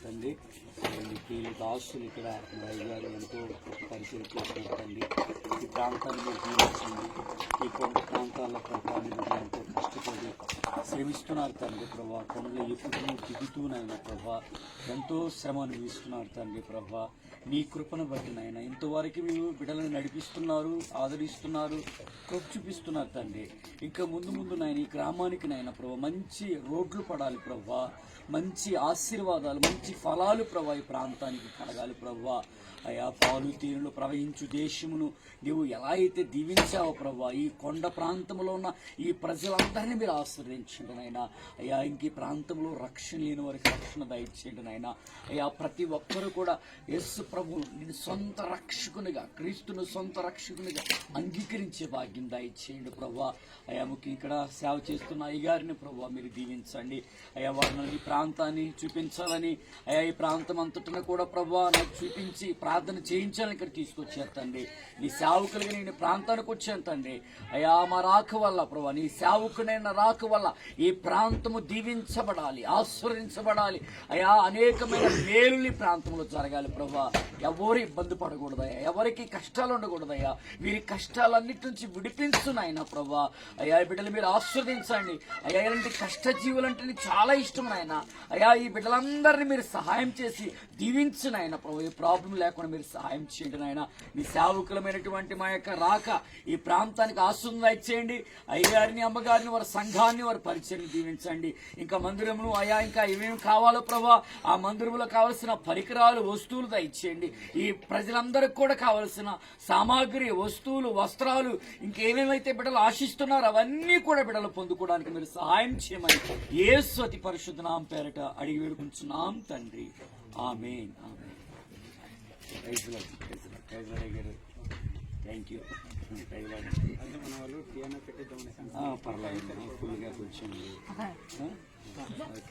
తండ్రి వీళ్ళు దాసులు ఇక్కడ రవి ఎంతో పరిచయం చేస్తున్నారు తండ్రి ఈ ప్రాంతాన్ని మీరు జీవించండి ఈ కొండ ప్రాంతాల ప్రభావం ఎంతో కష్టపడి శ్రమిస్తున్నారు తండ్రి ప్రభా. కొండలు ఎక్కుతూ దిగుతూనైనా ప్రభా ఎంతో శ్రమ అనుభవిస్తున్నారు తండ్రి ప్రభా. నీ కృపను బట్టి నాయన ఇంతవరకు మీరు బిడ్డలను నడిపిస్తున్నారు ఆదరిస్తున్నారు కృప చూపిస్తున్నారు తండ్రి. ఇంకా ముందు ముందు నాయన ఈ గ్రామానికి నాయన ప్రభా మంచి రోడ్లు పడాలి ప్రభా. మంచి ఆశీర్వాదాలు మంచి ఫలాలు ప్రభా ఈ ప్రాంతానికి కలగాలి ప్రభా. అయా పాలు తీరులు ప్రవహించు దేశమును నీవు ఎలా అయితే దీవించావో ప్రభా ఈ కొండ ప్రాంతం ప్రాంతంలో ఉన్న ఈ ప్రజలందరినీ మీరు ఆశ్రయించండి నాయన అయ్యా ఇంక ఈ ప్రాంతంలో రక్షణ లేని వారికి రక్షణ దయచేయండి నాయన అయ్యా ప్రతి ఒక్కరూ కూడా యేసు ప్రభు నేను సొంత రక్షకునిగా క్రీస్తును సొంత రక్షకునిగా అంగీకరించే భాగ్యం దయచేయండి ప్రభు. అయ్యా ముఖ్యం ఇక్కడ సేవ చేస్తున్న అయ్యగారిని ప్రభా మీరు దీవించండి. అయ్యా వారిని ఈ ప్రాంతాన్ని చూపించాలని అయ్యా ఈ ప్రాంతం అంతటిని కూడా ప్రభు నాకు చూపించి ప్రార్థన చేయించాలని ఇక్కడ తీసుకొచ్చేస్తండి నీ సేవకులుగా నేను ప్రాంతానికి వచ్చేంతండి అయ్యా మా రాక వల్ల ప్రభా నీ సేవకునైన రాక వల్ల ఈ ప్రాంతము దీవించబడాలి ఆశ్రయించబడాలి. అయ్యా అనేకమైన మేలుని ప్రాంతంలో జరగాలి ప్రభా. ఎవరు ఇబ్బంది పడకూడదయ్యా ఎవరికి కష్టాలు ఉండకూడదయ్యా. వీరి కష్టాలన్నిటి నుంచి విడిపించున్నాయన ప్రభా. అయ్యా ఈ బిడ్డలు మీరు ఆస్వాదించండి అయ్యా ఇలాంటి కష్టజీవులు అంటే చాలా ఇష్టం నాయన. అయ్యా ఈ బిడ్డలందరినీ మీరు సహాయం చేసి దీవించు నాయన ప్రభు. ఏ ప్రాబ్లం లేకుండా మీరు సహాయం చేయండి నాయన. మీ సేవకులమైనటువంటి మా యొక్క రాక ఈ ప్రాంతానికి ఆశ్రమం ఇచ్చేయండి. అయ్యగారిని అమ్మగారిని వారి సంఘాన్ని వారి పరిచయం దీవించండి ఇంకా మందిరమును అయా ఇంకా ఏమేమి కావాలో ప్రభా ఆ మందిరంలో కావలసిన పరికరాలు వస్తువులు దయచేయండి. ఈ ప్రజలందరికీ కూడా కావలసిన సామాగ్రి వస్తువులు వస్త్రాలు ఇంకేమేమైతే బిడ్డలు ఆశిస్తున్నారో అవన్నీ కూడా బిడ్డలు పొందుకోవడానికి మీరు సహాయం చేయమని ఏ స్వతి పరిశుద్ధనాం పేరట అడిగి వేడుకుంటున్నాం తండ్రి. ఆమెన్. ఆమెన్. థ్యాంక్ యూ పర్లేదు. ఫుల్గా కూర్చోండి?